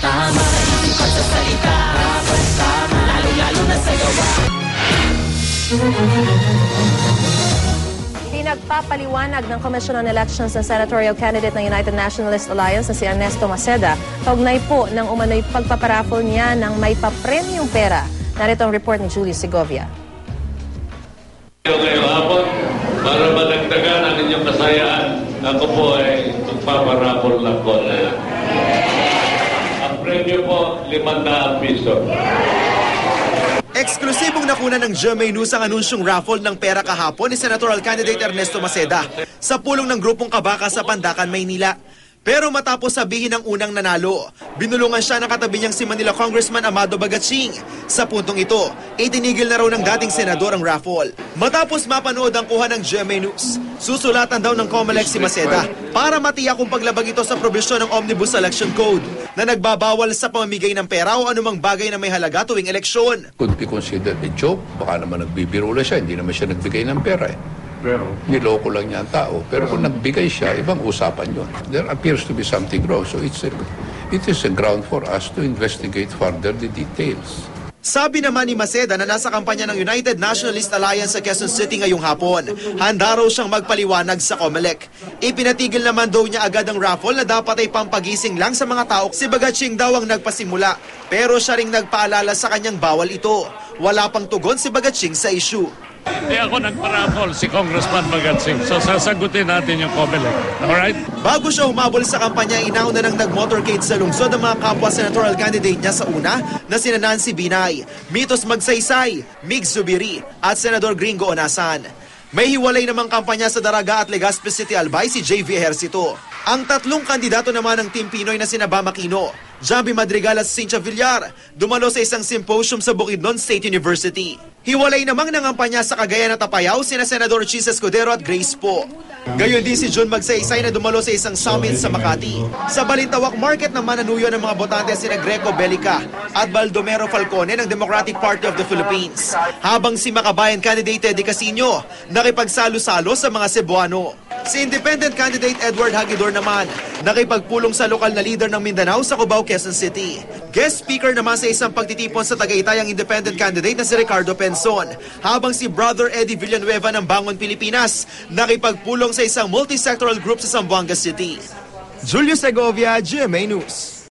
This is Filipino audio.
tama Isip pagsasalita Dapat tama Lalo-lalo na sa gawa Pinagpapaliwanag ng Commission on Elections ng senatorial candidate ng United Nationalist Alliance na si Ernesto Maceda kaugnay po ng umano'y pagpaparaffle niya ng may papremyong pera. Narito ang report ni Julie Segovia. Ngayong hapon, para madagdagan ang inyong kasayaan, ako po ay magpaparapol lang po. Ang premyo po, 500 piso. Eksklusibong nakuna ng GMA News ang anunsyong raffle ng pera kahapon ni Senatorial Candidate Ernesto Maceda sa pulong ng grupong Kabaka sa Pandakan, Maynila. Pero matapos sabihin ng unang nanalo, binulungan siya ng katabi niyang si Manila Congressman Amado Bagatsing. Sa puntong ito, itinigil na raw ng dating senador ang raffle. Matapos mapanood ang kuha ng GMA News, susulatan daw ng COMELEC si Maceda para matiyak kung paglabag ito sa probisyon ng Omnibus Election Code na nagbabawal sa pamamigay ng pera o anumang bagay na may halaga tuwing eleksyon. could be considered a joke. Baka naman nagbibiro lang siya, hindi naman siya nagbigay ng pera eh. Pero, Niloko lang niya ang tao. Pero kung nagbigay siya, ibang usapan yon. There appears to be something wrong. So it's a, it is a ground for us to investigate further the details. Sabi naman ni Maceda na nasa kampanya ng United Nationalist Alliance sa Quezon City ngayong hapon, handa raw siyang magpaliwanag sa COMELEC. Ipinatigil naman daw niya agad ang raffle na dapat ay pampagising lang sa mga tao. Si Bagatsing daw ang nagpasimula, pero siya ring nagpaalala sa kanyang bawal ito. Wala pang tugon si Bagatsing sa issue. Eh ako nagparapol si Congressman Magatsing. So sasagutin natin yung COMELEC. Alright? Bago siya humabol sa kampanya, inauna nang nag-motorcade sa lungsod ang mga kapwa senatorial candidate niya sa una na sina Nancy Binay, Mitos Magsaysay, Mig Zubiri at Senador Gringo Onasan. May hiwalay namang kampanya sa Daraga at Legazpi City Albay si JV Ejercito. Ang tatlong kandidato naman ng Team Pinoy na sina Bam Aquino, Jambi Madrigal at Cynthia Villar dumalo sa isang symposium sa Bukidnon State University. Hiwalay namang nangampanya sa Cagayan at Apayao sina Senador Chis Escudero at Grace Po. Gayon din si John Magsaysay na dumalo sa isang summit sa Makati. Sa Balintawak Market naman nanuyo ng mga botante sina Greco Belica at Baldomero Falcone ng Democratic Party of the Philippines. Habang si Makabayan candidate Eddie Casino nakipagsalo-salo sa mga Cebuano. Si independent candidate Edward Hagidor naman nakipagpulong sa lokal na leader ng Mindanao sa Cubao, Quezon City. Guest speaker naman sa isang pagtitipon sa Tagaytay ang independent candidate na si Ricardo Penson. Habang si Brother Eddie Villanueva ng Bangon Pilipinas nakipagpulong sa isang multi-sectoral group sa Zamboanga City. Julio Segovia, GMA News.